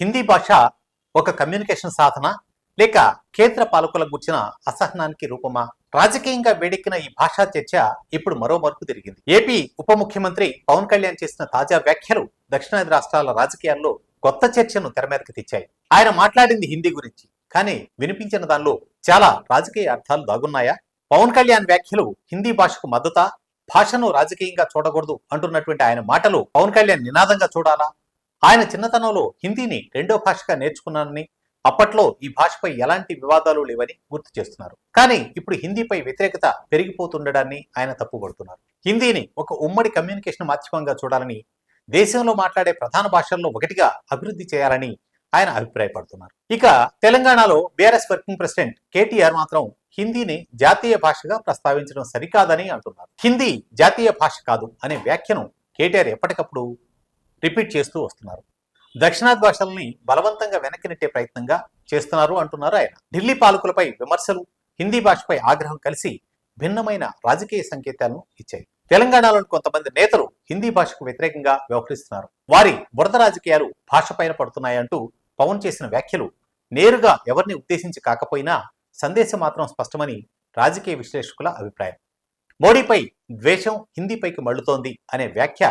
హిందీ భాష ఒక కమ్యూనికేషన్ సాధన లేక కేంద్ర పాలకులకు గుర్చిన అసహనానికి రూపమా? రాజకీయంగా వేడెక్కిన ఈ భాషా చర్చ ఇప్పుడు మరో మరుపు తిరిగింది. ఏపీ ఉప ముఖ్యమంత్రి పవన్ కళ్యాణ్ చేసిన తాజా వ్యాఖ్యలు దక్షిణాది రాష్ట్రాల రాజకీయాల్లో కొత్త చర్చను తెరమీదకి తెచ్చాయి. ఆయన మాట్లాడింది హిందీ గురించి కానీ వినిపించిన దానిలో చాలా రాజకీయ అర్థాలు దాగున్నాయా? పవన్ కళ్యాణ్ వ్యాఖ్యలు హిందీ భాషకు మద్దతా? భాషను రాజకీయంగా చూడకూడదు అంటున్నటువంటి ఆయన మాటలు పవన్ కళ్యాణ్ నినాదంగా చూడాలా? ఆయన చిన్నతనంలో హిందీని రెండో భాషగా నేర్చుకున్నానని అప్పట్లో ఈ భాషపై ఎలాంటి వివాదాలు లేవని గుర్తు చేస్తున్నారు. కానీ ఇప్పుడు హిందీపై వ్యతిరేకత పెరిగిపోతుండడాన్ని ఆయన తప్పుపడుతున్నారు హిందీని ఒక ఉమ్మడి కమ్యూనికేషన్ మాధ్యమంగా చూడాలని దేశంలో మాట్లాడే ప్రధాన భాషల్లో ఒకటిగా అభివృద్ధి చేయాలని ఆయన అభిప్రాయపడుతున్నారు. ఇక తెలంగాణలో బీఆర్ఎస్ వర్కింగ్ ప్రెసిడెంట్ కేటీఆర్ మాత్రం హిందీని జాతీయ భాషగా ప్రస్తావించడం సరికాదని అంటున్నారు. హిందీ జాతీయ భాష కాదు అనే వ్యాఖ్యను కేటీఆర్ ఎప్పటికప్పుడు రిపీట్ చేస్తూ వస్తున్నారు. దక్షిణాది భాషల్ని బలవంతంగా వెనక్కి నెట్టే ప్రయత్నంగా చేస్తున్నారు అంటున్నారు ఆయన. ఢిల్లీ పాలకులపై విమర్శలు హిందీ భాషపై ఆగ్రహం కలిసి భిన్నమైన రాజకీయ సంకేతాలను ఇచ్చాయి. తెలంగాణలోని కొంతమంది నేతలు హిందీ భాషకు వ్యతిరేకంగా వ్యవహరిస్తున్నారు. వారి బురద రాజకీయాలు భాషపైన పడుతున్నాయంటూ పవన్ చేసిన వ్యాఖ్యలు నేరుగా ఎవరిని ఉద్దేశించి కాకపోయినా సందేశం మాత్రం స్పష్టమని రాజకీయ విశ్లేషకుల అభిప్రాయం. మోడీపై ద్వేషం హిందీపైకి మళ్ళుతోంది అనే వ్యాఖ్య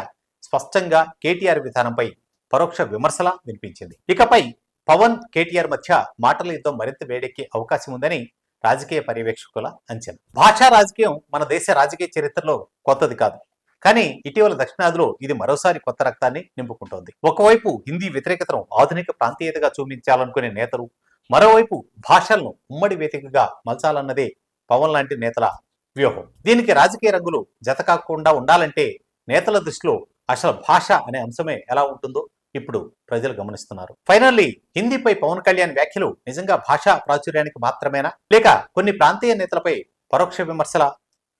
స్పష్టంగా కేటీఆర్ విధానంపై పరోక్ష విమర్శల వినిపించింది. ఇకపై పవన్ కేటీఆర్ మధ్య మాటల యుద్ధం మరింత వేడెక్కే అవకాశం ఉందని రాజకీయ పర్యవేక్షకుల అంచనా. భాషా రాజకీయం మన దేశ రాజకీయ చరిత్రలో కొత్తది కాదు. కానీ ఇటీవల దక్షిణాదిలో ఇది మరోసారి కొత్త రక్తాన్ని నింపుకుంటోంది. ఒకవైపు హిందీ వ్యతిరేకతను ఆధునిక ప్రాంతీయతగా చూపించాలనుకునే నేతలు మరోవైపు భాషలను ఉమ్మడి వేదికగా మలచాలన్నదే పవన్ లాంటి నేతల వ్యూహం. దీనికి రాజకీయ రంగులు జత కాకుండా ఉండాలంటే నేతల దృష్టిలో అసలు భాష అనే అంశమే ఎలా ఉంటుందో ఇప్పుడు ప్రజలు గమనిస్తున్నారు. ఫైనల్లీ హిందీపై పవన్ కళ్యాణ్ వ్యాఖ్యలు నిజంగా భాషా ప్రాచుర్యానికి మాత్రమేనా? లేక కొన్ని ప్రాంతీయ నేతలపై పరోక్ష విమర్శల?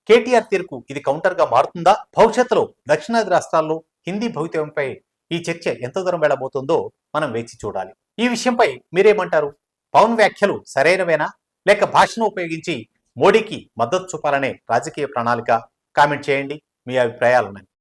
కేటీఆర్ తీరుకు ఇది కౌంటర్గా మారుతుందా? భవిష్యత్తులో దక్షిణాది రాష్ట్రాల్లో హిందీ భవితవ్యంపై ఈ చర్చ ఎంత దూరం వెళ్ళబోతుందో మనం వేచి చూడాలి. ఈ విషయంపై మీరేమంటారు? పవన్ వ్యాఖ్యలు సరైనవేనా? లేక భాషను ఉపయోగించి మోడీకి మద్దతు చూపాలనే రాజకీయ ప్రణాళిక కామెంట్ చేయండి. మీ అభిప్రాయాలను